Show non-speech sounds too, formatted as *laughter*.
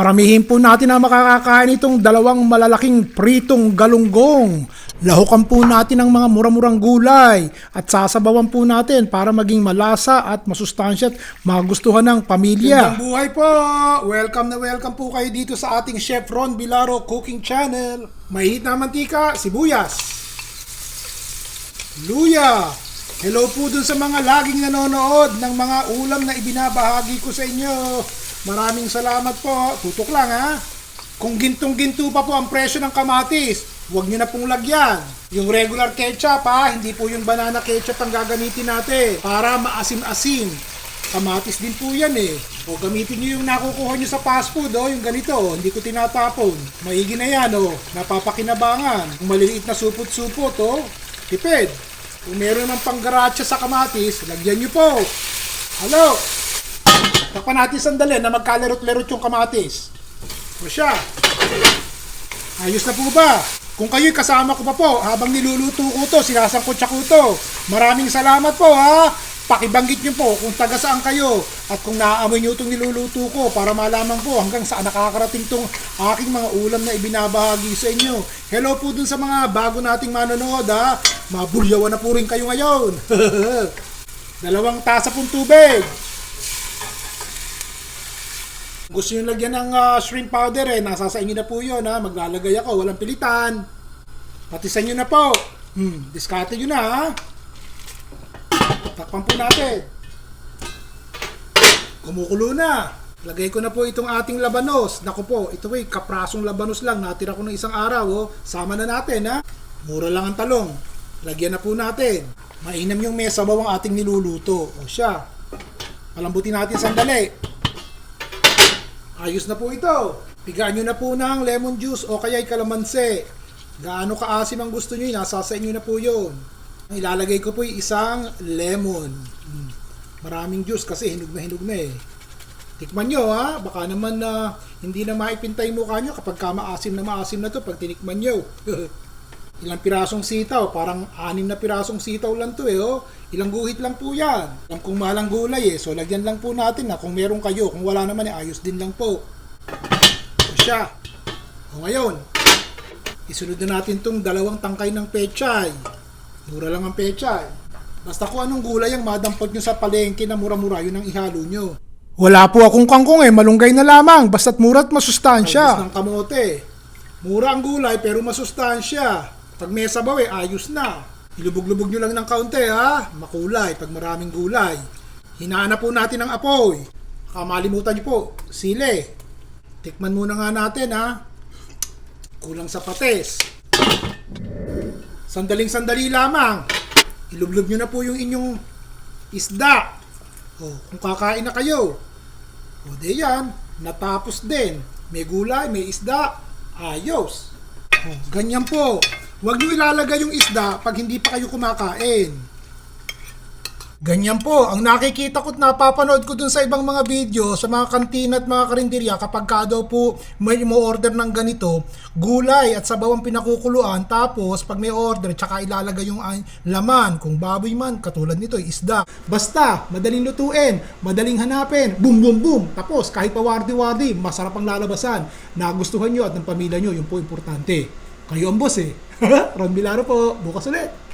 Paramihin po natin ang makakakain itong dalawang malalaking pritong galunggong. Lahukan po natin ang mga mura-murang gulay at sasabawan po natin para maging malasa at masustansya at magustuhan ng pamilya. Gandang buhay po! Welcome na welcome po kayo dito sa ating Chef Ron Bilaro Cooking Channel. Mahihit na mantika, sibuyas, luya. Hello po dun sa mga laging nanonood ng mga ulam na ibinabahagi ko sa inyo. Maraming salamat po. Tutok lang ha. Kung gintong-ginto pa po ang presyo ng kamatis, huwag nyo na pong lagyan. Yung regular ketchup ha, hindi po yung banana ketchup ang gagamitin natin para maasim-asim. Kamatis din po yan eh. O gamitin nyo yung nakukuha nyo sa fast food, oh, yung ganito, oh, hindi ko tinatapon. Maigi na yan, oh, napapakinabangan. Kung maliliit na supot-supot, oh, tipid. Kung meron ng panggaratsa sa kamatis, lagyan nyo po. Halo! Takpan natin sandali na magkalerot-lerot yung kamatis. O siya. Ayos na po ba? Kung kayo'y kasama ko pa po habang niluluto ko to, sinasangkot siya ko to. Maraming salamat po ha. Pakibanggit niyo po kung taga saan kayo at kung naaamoy niyo itong niluluto ko para malaman po hanggang saan nakakarating tong aking mga ulam na ibinabahagi sa inyo. Hello po dun sa mga bago nating manonood ha. Mabulyawan na po rin kayo ngayon. *laughs* Dalawang tasa pong tubig. Gusto nyo lagyan ng ah, shrimp powder eh, nasa sa inyo na po yun ha, maglalagay ako, walang pilitan. Patisan nyo na po. Hmm, diskarte nyo na ha. Takpan po natin. Kumukulo na. Lagay ko na po itong ating labanos. Naku po, ito ay kaprasong labanos lang. Natira ko ng isang araw. Oh. Sama na natin ha. Mura lang ang talong. Lagyan na po natin. Mainam yung may sabaw ang ating niluluto. O siya. Palambutin natin sandali. Ayos na po ito. Pigaan nyo na po ng lemon juice o kaya'y kalamansi. Gaano kaasim ang gusto nyo, nasa sa inyo na po yun. Ang ilalagay ko po isang lemon. Mm. Maraming juice kasi hinog na hinog na eh. Tikman nyo ha, baka naman na hindi na maipintay mukha nyo kapag ka maasim na maasim na to pag tinikman nyo. *laughs* Ilang pirasong sitaw, parang anim na pirasong sitaw lang to eh oh. Ilang guhit lang po yan. Alam kong malang gulay eh, so lagyan lang po natin na kung meron kayo, kung wala naman eh, ayos din lang po. O siya. O ngayon, isunod na natin tong dalawang tangkay ng pechay. Mura lang ang pechay. Basta kung anong gulay ang madampot nyo sa palengke na mura-mura, yun ang ihalo nyo. Wala po akong kangkong eh, malunggay na lamang, basta't mura at masustansya. ng kamote. Mura ang gulay pero masustansya. Pag may sabaw eh, ayos na. Ilubog-lubog nyo lang ng kaunti ha. Makulay pag maraming gulay. Hinaan na po natin ang apoy. Kamalimutan nyo po, sili. Tikman muna nga natin ha. Kulang sa pates. Sandaling sandali lamang. Ilublob nyo na po yung inyong isda. O, kung kakain na kayo. O, di yan. Natapos din. May gulay, may isda. Ayos. O, ganyan po. Huwag nyo ilalagay yung isda pag hindi pa kayo kumakain. Ganyan po, ang nakikita ko at napapanood ko dun sa ibang mga video, sa mga kantina at mga karinderya, kapag ka daw po may mo order ng ganito, gulay at sabaw ang pinakukuluan, tapos pag may order, tsaka ilalagay yung ah, laman, kung baboy man, katulad nito, isda. Basta, madaling lutuin, madaling hanapin, boom, boom, boom, tapos kahit pa wardi-wardi, masarap ang lalabasan, nagustuhan nyo at ng pamilya nyo, yun po importante. Kayo ang boss eh. *laughs* Ron Bilaro po, bukas ulit.